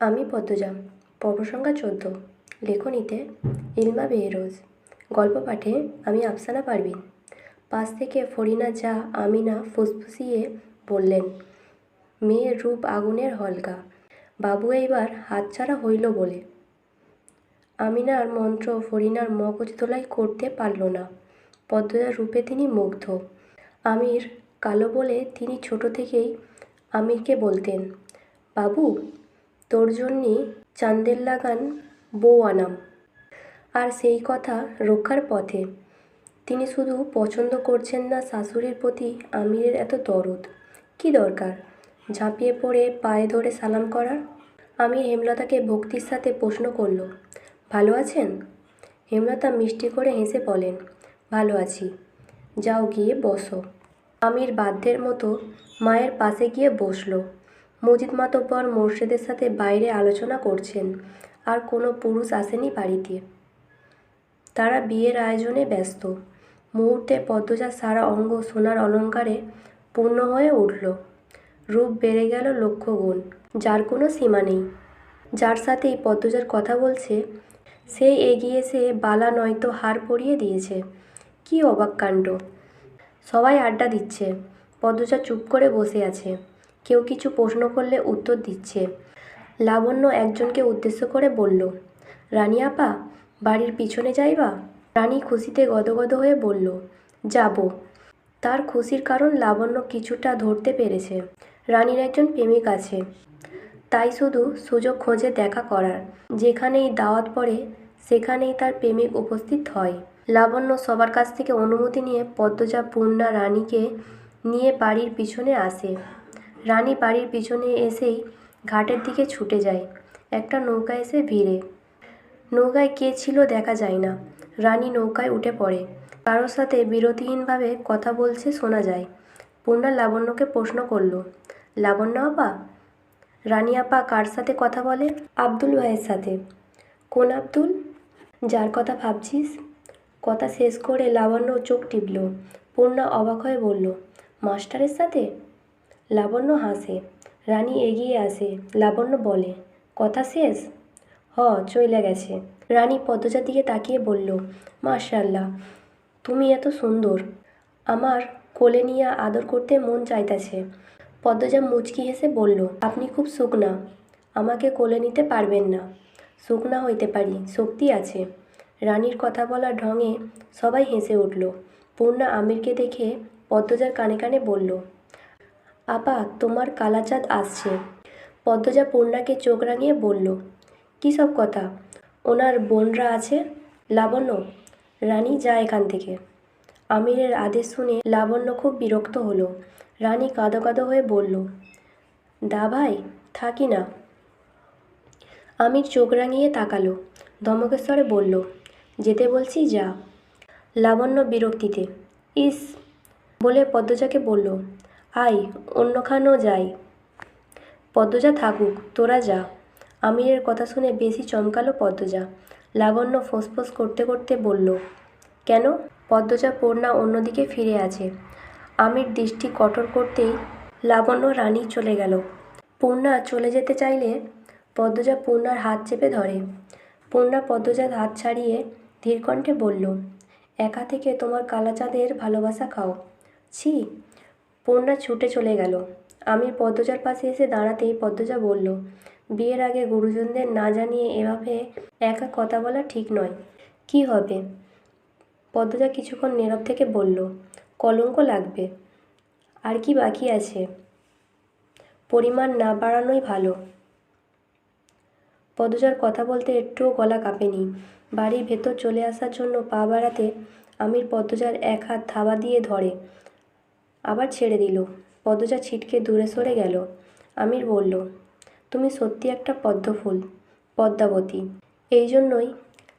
আমি পদ্মজা পর্ব সংখ্যা চোদ্দ। লেখনীতে, ইলমা বেহরোজ গল্প পাঠে আমি আফসানা পারভিন। পাশ থেকে ফরিনা যা আমিনা ফুসফুসিয়ে বললেন মেয়ের রূপ আগুনের হলকা বাবু এইবার হাতছাড়া হইল বলে। আমিনার মন্ত্র ফরিনার মগজ তোলাই করতে পারল না। পদ্মজার রূপে তিনি মুগ্ধ। আমির কালো বলে তিনি ছোট থেকেই আমিরকে বলতেন, বাবু তোর জন্যে চান্দের লাগান বউ আনাম। আর সেই কথা রক্ষার পথে। তিনি শুধু পছন্দ করছেন না শাশুড়ির প্রতি আমিরের এত দরদ। কী দরকার? ঝাঁপিয়ে পড়ে পায়ে ধরে সালাম করার? আমির হেমলতাকে ভক্তির সাথে প্রশ্ন করল, ভালো আছেন? হেমলতা মিষ্টি করে হেসে বলেন, ভালো আছি। যাও গিয়ে বসো। আমির বাধ্যের মতো মায়ের পাশে গিয়ে বসল। মজিদ মাতব্বর মোর্শেদের সাথে বাইরে আলোচনা করছেন। আর কোনো পুরুষ আসেনি বাড়িতে। তারা বিয়ের আয়োজনে ব্যস্ত। মুহূর্তে পদ্মজার সারা অঙ্গ সোনার অলঙ্কারে পূর্ণ হয়ে উঠল। রূপ বেড়ে গেল লক্ষ গুণ যার কোনো সীমা নেই। যার সাথেই পদ্মজার কথা বলছে, সে এগিয়ে এসে বালা নয়তো হার পরিয়ে দিয়েছে। কি অবাক কাণ্ড। সবাই আড্ডা দিচ্ছে। পদ্মজা চুপ করে বসে আছে। কেউ কিছু প্রশ্ন করলে উত্তর দিচ্ছে। লাবণ্য একজনকে উদ্দেশ্য করে বলল, রানী আপা, বাড়ির পিছনে যাইবা? রানী খুশিতে গদগদ হয়ে বলল, যাব। তার খুশির কারণ লাবণ্য কিছুটা ধরতে পেরেছে। রানীর একজন প্রেমিক আছে। তাই শুধু সুযোগ খোঁজে দেখা করার। যেখানেই দাওয়াত পড়ে, সেখানেই তার প্রেমিক উপস্থিত হয়। লাবণ্য সবার কাছ থেকে অনুমতি নিয়ে পদ্মজা, পূর্ণা, রানীকে নিয়ে বাড়ির পিছনে আসে। রানী বাড়ির পিছনে এসেই ঘাটের দিকে ছুটে যায়। একটা নৌকা এসে ভিড়ে। নৌকায় কে ছিল দেখা যায় না। রানী নৌকায় উঠে পড়ে। কারোর সাথে বিরতিহীনভাবে কথা বলছে শোনা যায়। পূর্ণা লাবণ্যকে প্রশ্ন করল, লাবণ্য আপা? রানী আপা কার সাথে কথা বলে? আব্দুল ভাইয়ের সাথে। কোন আব্দুল? যার কথা ভাবছিস? কথা শেষ করে লাবণ্য চোখ টিপল। পূর্ণা অবাক হয়ে বলল, মাস্টারের সাথে? লাবণ্য হাসে, রানী এগিয়ে আসে, লাবণ্য বলে, কথা শেষ? হ, চইলে গেছে। রানী পদ্মজার দিকে তাকিয়ে বলল মাশাল্লাহ তুমি এত সুন্দর। আমার কোলে নিয়ে আদর করতে মন চাইতেছে। পদ্মজা মুচকি হেসে বলল, আপনি খুব শুকনা, আমাকে কোলে নিতে পারবেন না। শুকনা হইতে পারি, শক্তি আছে। রানীর কথা বলার ঢঙে সবাই হেসে উঠল। পূর্ণা আমিরকে দেখে পদ্মজার কানে কানে বলল আপা, তোমার কালাচাঁদ আসছে। পদ্মজা পূর্ণাকে চোখ রাঙিয়ে বলল, কী সব কথা? ওনার বোনরা আছে? লাবণ্য? রানী যা এখান থেকে। আমিরের আদেশ শুনে লাবণ্য খুব বিরক্ত হলো। রানী কাঁদো কাঁদো হয়ে বলল, দা ভাই, থাকি না। আমির চোখ রাঙিয়ে তাকালো, ধমকেশ্বরে বলল, যেতে বলছি, যা। লাবণ্য বিরক্তিতে, ইস, বলে পদ্মজাকে বলল আয়, অন্যখানেও যাই। পদ্মজা থাকুক, তোরা যা। আমিরের কথা শুনে বেশি চমকালো পদ্মজা। লাবণ্য ফোঁসফোঁস করতে করতে বলল, কেন? পদ্মজা পূর্ণা অন্যদিকে ফিরে আছে। আমির দৃষ্টি কঠোর করতেই লাবণ্য রানী চলে গেল। পূর্ণা চলে যেতে চাইলে পদ্মজা পূর্ণার হাত চেপে ধরে। পূর্ণা পদ্মজার হাত ছাড়িয়ে ধীরকণ্ঠে বলল, একা থেকে তোমার কালাচাঁদের ভালোবাসা খাও। ছি পূর্ণা ছুটে চলে গেল। আমি পদ্মজার পাশে এসে দাঁড়াতেই পদ্মজা বলল, বিয়ের আগে গুরুজনদের না জানিয়ে এভাবে একা কথা বলা ঠিক নয়। কি হবে? পদ্মজা কিছুক্ষণ নীরব থেকে বলল, কলঙ্ক লাগবে। আর কি বাকি আছে? পরিমাণ না বাড়ানোই ভালো। পদ্মজার কথা বলতে একটুও গলা কাঁপেনি। বাড়ির ভেতর চলে আসার জন্য পা বাড়াতে আমির পদ্মজার এক হাত থাবা দিয়ে ধরে। আবার ছেড়ে দিল। পদ্মজা ছিটকে দূরে সরে গেল। আমির বলল, তুমি সত্যি একটা পদ্মফুল, পদ্মাবতী। এই জন্যই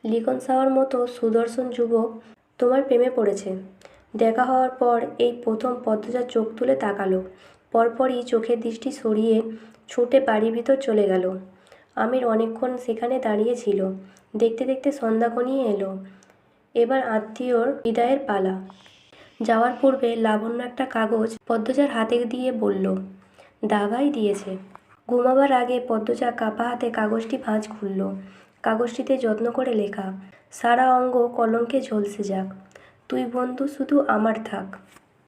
লিখন সাওয়ার মতো সুদর্শন যুবক তোমার প্রেমে পড়েছে। দেখা হওয়ার পর এই প্রথম পদ্মজা চোখ তুলে তাকালো। পরপরই চোখের দৃষ্টি সরিয়ে ছুটে বাড়ির ভিতর চলে গেল। আমির অনেকক্ষণ সেখানে দাঁড়িয়ে ছিল। দেখতে দেখতে সন্ধ্যা এলো। এবার আত্মীয়র বিদায়ের পালা। যাওয়ার পূর্বে লাবণ্য একটা কাগজ পদ্মজার হাতে দিয়ে বলল, দাগাই দিয়েছে। ঘুমাবার আগে পদ্মজা কাপা হাতে কাগজটি ভাঁজ খুলল। কাগজটিতে যত্ন করে লেখা, সারা অঙ্গ কলঙ্কে ঝলসে যাক। তুই বন্ধু, শুধু আমার থাক।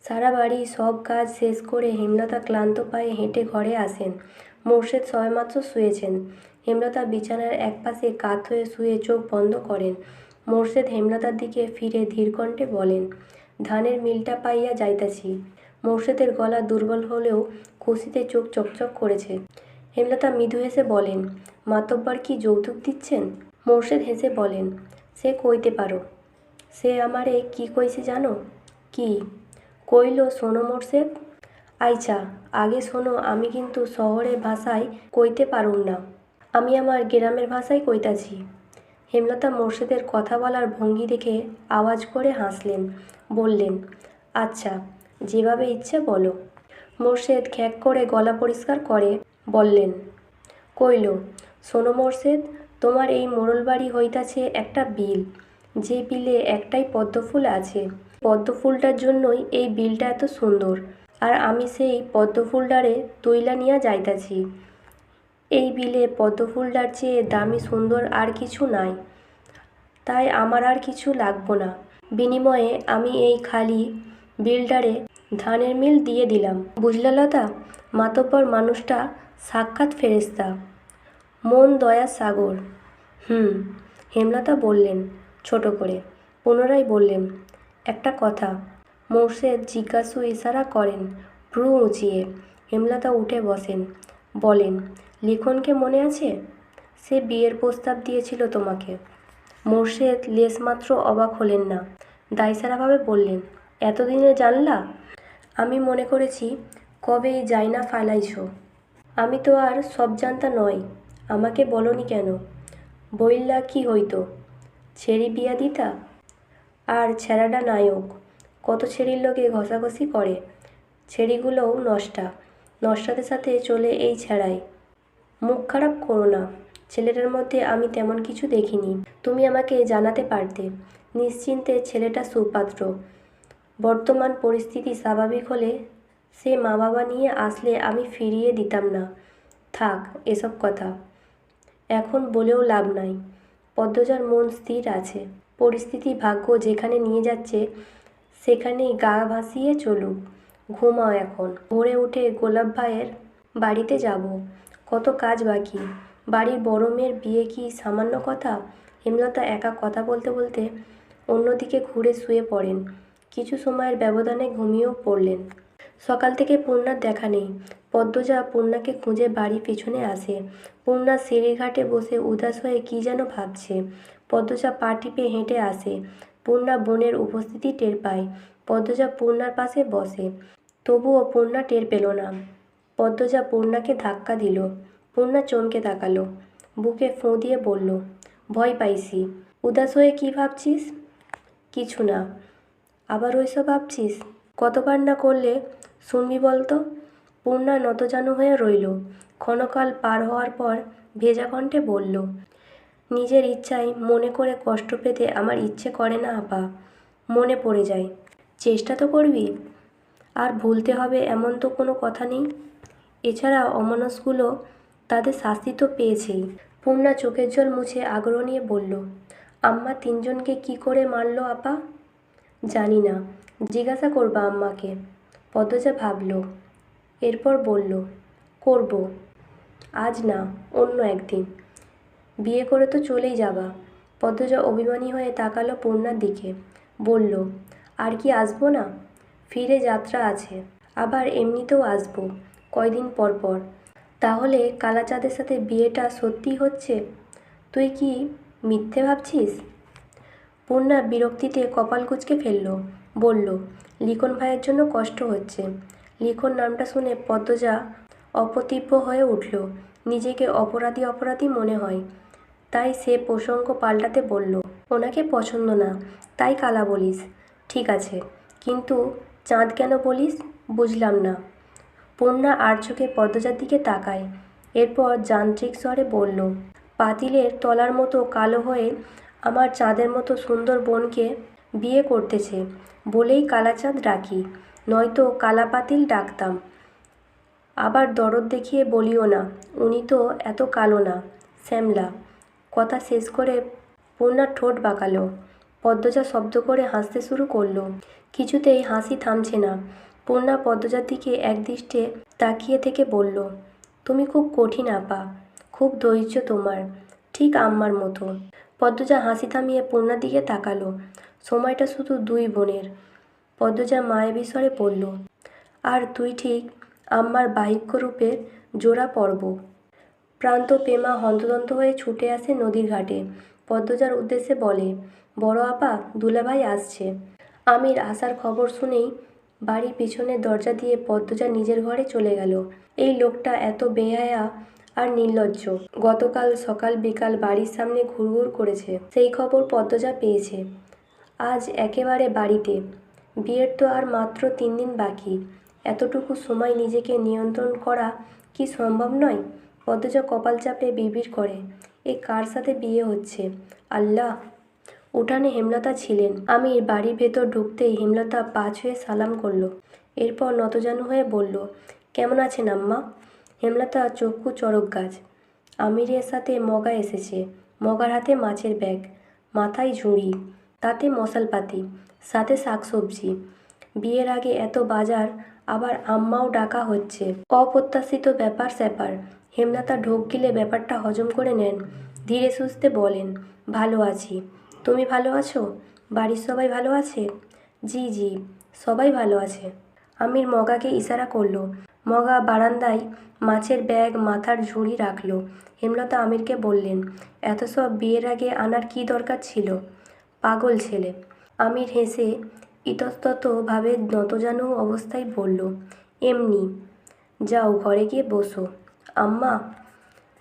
সারা বাড়ি সব কাজ শেষ করে হেমলতা ক্লান্ত পায়ে হেঁটে ঘরে আসেন। মোর্শেদ সবেমাত্র শুয়েছেন। হেমলতা বিছানার একপাশে কাত হয়ে শুয়ে চোখ বন্ধ করেন। মোর্শেদ হেমলতার দিকে ফিরে ধীরকণ্ঠে বলেন ধানের মিলটা পাইয়া যাইতাছি। মোর্শেদের গলা দুর্বল হলেও খুশিতে চোখ চকচক করেছে। হেমলতা মৃদু হেসে বলেন, মাতব্বার কি যৌতুক দিচ্ছেন? মোর্শেদ হেসে বলেন, সে কইতে পারো। সে আমারে কি কইছে জানো? কি? কইল শোনো মোর্শেদ আইচা, আগে শোনো, আমি কিন্তু শহরের ভাষায় কইতে পারুম না। আমি আমার গ্রামের ভাষায় কইতাছি। হেমলতা মোর্শেদের কথা বলার ভঙ্গি দেখে আওয়াজ করে হাসলেন। বললেন আচ্ছা যেভাবে ইচ্ছে বলো। মোর্শেদ খ্যাক করে গলা পরিষ্কার করে বললেন, কইল, শোনো মোর্শেদ, তোমার এই মোড়লবাড়ি হইতাছে একটা বিল। যে বিলে একটাই পদ্মফুল আছে, পদ্মফুলটার জন্যই এই বিলটা এত সুন্দর। আর আমি সেই পদ্মফুলটারে তুইলা নিয়া যাইতাছি। এই বিলে পদ্মফুলডার চেয়ে দামি সুন্দর আর কিছু নাই। তাই আমার আর কিছু লাগবো না। বিনিময়ে আমি এই খালি বিল্ডারে ধানের মিল দিয়ে দিলাম। বুঝলে লতা? মাতব্বর মানুষটা সাক্ষাৎ ফেরেস্তা মন দয়া সাগর। হুম, হেমলতা বললেন, ছোট করে। পুনরায় বললেন, একটা কথা। মোর্শেদ জিজ্ঞাসু ইশারা করেন, ভ্রু উঁচিয়ে। হেমলতা উঠে বসেন, বলেন, লিখনকে মনে আছে? সে বিয়ের প্রস্তাব দিয়েছিল তোমাকে। মোর্শেদ লেশমাত্র অবাক হলেন না। দায়সারাভাবে বললেন, এতদিনে জানলা? আমি মনে করেছি, কবেই যাই না ফালাইছ। আমি তো আর সব জানতা নয়, আমাকে বলনি কেন? বইল্লা কি হইতো? ছেড়ি বিয়া দিতা? আর ছেঁড়াটা নায়ক, কত ছেড়ির লোকে ঘষাঘষি করে? ছেড়িগুলোও নষ্টা, নষ্টাদের সাথে চলে এই ছেঁড়াই মুখ খারাপ করো না ছেলেটার মধ্যে আমি তেমন কিছু দেখিনি। তুমি আমাকে জানাতে পারতে। নিশ্চিন্তে ছেলেটা সুপাত্র। বর্তমান পরিস্থিতি স্বাভাবিক হলে সে মা বাবা নিয়ে আসলে আমি ফিরিয়ে দিতাম না। থাক, এসব কথা। এখন বলেও লাভ নাই। পদ্মজার মন স্থির আছে। পরিস্থিতি ভাগ্য যেখানে নিয়ে যাচ্ছে, সেখানেই গা ভাসিয়ে চলুক। ঘুমাও এখন। ভোরে উঠে গোলাপ ভাইয়ের বাড়িতে যাব। কত কাজ বাকি। বাড়ির বড় মেয়ের বিয়ে কি সামান্য কথা? হেমলতা একা কথা বলতে বলতে অন্যদিকে ঘুরে শুয়ে পড়েন। কিছু সময়ের ব্যবধানে ঘুমিয়েও পড়লেন। সকাল থেকে পূর্ণার দেখা নেই। পদ্মজা পূর্ণাকে খুঁজে বাড়ি পিছনে আসে। পূর্ণা সিঁড়িঘাটে বসে উদাস হয়ে কী যেন ভাবছে। পদ্মজা পা টিপে হেঁটে আসে। পূর্ণা বোনের উপস্থিতি টের পায়। পদ্মজা পূর্ণার পাশে বসে। তবুও পূর্ণা টের পেল না। পদ্মজা পূর্ণাকে ধাক্কা দিল। পূর্ণা চমকে তাকালো, বুকে ফোঁ দিয়ে বলল, ভয় পাইছি। উদাস হয়ে কী ভাবছিস? কিছু না। আবার ওইসব ভাবছিস? কতবার না করলে? শুনবি বলতো? পূর্ণা নতজানু হয়ে রইল, ক্ষণকাল পার হওয়ার পর ভেজা কণ্ঠে বলল, নিজের ইচ্ছায় মনে করে কষ্ট পেতে আমার ইচ্ছে করে না, আপা। মনে পড়ে যায়। চেষ্টা তো করবি। আর ভুলতে হবে এমন তো কোনো কথা নেই। এছাড়া অমানসগুলো তাদের শাস্তি তো পেয়েছেই। পূর্ণা চোখের জল মুছে আগ্রহ নিয়ে বলল, আম্মা তিনজনকে কি করে মারলো আপা? জানি না। জিজ্ঞাসা করবা আম্মাকে। পদ্মজা ভাবল, এরপর বলল, করব। আজ না, অন্য একদিন। বিয়ে করে তো চলেই যাবা। পদ্মজা অভিমানী হয়ে তাকালো পূর্ণার দিকে, বলল, আর কি আসব না? ফিরে যাত্রা আছে। আবার এমনিতেও আসব, কয়দিন পর পর। তাহলে কালাচাঁদের সাথে বিয়েটা সত্যি হচ্ছে? তুই কি মিথ্যে ভাবছিস? পূর্ণা বিরক্তিতে কপাল কুঁচকে ফেলল, বলল, লিখন ভাইয়ের জন্য কষ্ট হচ্ছে। লিখন নামটা শুনে পদ্মজা অপ্রতিভ হয়ে উঠল, নিজেকে অপরাধী অপরাধী মনে হয়। তাই সে প্রসঙ্গ পাল্টাতে বলল, ওনাকে পছন্দ না, তাই কালা বলিস। ঠিক আছে, কিন্তু চাঁদ কেন বলিস বুঝলাম না। পূর্ণা আর চোখে পদ্মজার দিকে তাকায়। এরপর যান্ত্রিক স্বরে বলল, পাতিলের তলার মতো কালো হয়ে আমার চাঁদের মতো সুন্দর বোনকে বিয়ে করতেছে, বলেই কালাচাঁদ ডাকি নয়তো কালা পাতিল ডাকতাম। আবার দরদ দেখিয়ে বলিও না, উনি তো এত কালো না, শ্যামলা কথা শেষ করে পূর্ণার ঠোঁট বাঁকালো। পদ্মজা শব্দ করে হাসতে শুরু করল। কিছুতেই হাসি থামছে না। পূর্ণা পদ্মজার দিকে একদৃষ্টে তাকিয়ে থেকে বলল, তুমি খুব কঠিন আপা, খুব ধৈর্য তোমার, ঠিক আম্মার মতো। পদ্মজা হাসি থামিয়ে পূর্ণার দিকে তাকালো। সময়টা শুধু দুই বোনের। পদ্মজা মায়ের স্বরে পড়ল আর তুই ঠিক আম্মার বাহিক্য রূপের জোড়া পর্ব। প্রান্ত পেমা হন্তদন্ত হয়ে ছুটে আসে নদীর ঘাটে। পদ্মজার উদ্দেশ্যে বলে, বড় আপা, দুলাভাই আসছে। আমির আসার খবর শুনেই বাড়ির পিছনের দরজা দিয়ে পদ্মজা নিজের ঘরে চলে গেল। এই লোকটা এত বেহায়া আর নির্লজ্জ। গতকাল সকাল বিকাল বাড়ির সামনে ঘুরঘুর করেছে। সেই খবর পদ্মজা পেয়েছে। আজ একেবারে বাড়িতে। বিয়ের তো আর মাত্র তিন দিন বাকি। এতটুকু সময় নিজেকে নিয়ন্ত্রণ করা কি সম্ভব নয়? পদ্মজা কপাল চাপড়ে বিবির করে। এ কার সাথে বিয়ে হচ্ছে? আল্লাহ! উঠানে হেমলতা ছিলেন। আমি বাড়ির ভেতর ঢুকতেই হেমলতা পা ছুঁয়ে সালাম করল। এরপর নতজানু হয়ে বলল, কেমন আছেন আম্মা? হেমলতা চক্ষু চড়ক গাছ। আমিরের সাথে মগা এসেছে, মগার হাতে মাছের ব্যাগ, মাথায় ঝুড়ি, তাতে মশালপাতি, সাথে শাকসবজি। বিয়ের আগে এত বাজার, আবার আম্মাও ডাকা হচ্ছে। অপ্রত্যাশিত ব্যাপার স্যাপার। হেমলতা ঢোক গিলে ব্যাপারটা হজম করে নেন, ধীরে সুস্থে বলেন, ভালো আছি। তুমি ভালো আছো? বাড়ির সবাই ভালো আছে? জি জি, সবাই ভালো আছে। আমির মগাকে ইশারা করল। মগা বারান্দায় মাছের ব্যাগ মাথার ঝুড়ি রাখল। হেমলতা আমিরকে বললেন, এত সব বিয়ের আগে আনার কি দরকার ছিল? পাগল ছেলে। আমির হেসে ইতস্ততভাবে নতজানু অবস্থায় বলল, এমনি, যাও ঘরে গিয়ে বসো। আম্মা?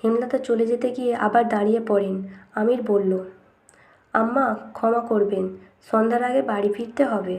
হেমলতা চলে যেতে গিয়ে আবার দাঁড়িয়ে পড়েন। আমির বলল আম্মা ক্ষমা করবেন সন্ধ্যার আগে বাড়ি ফিরতে হবে।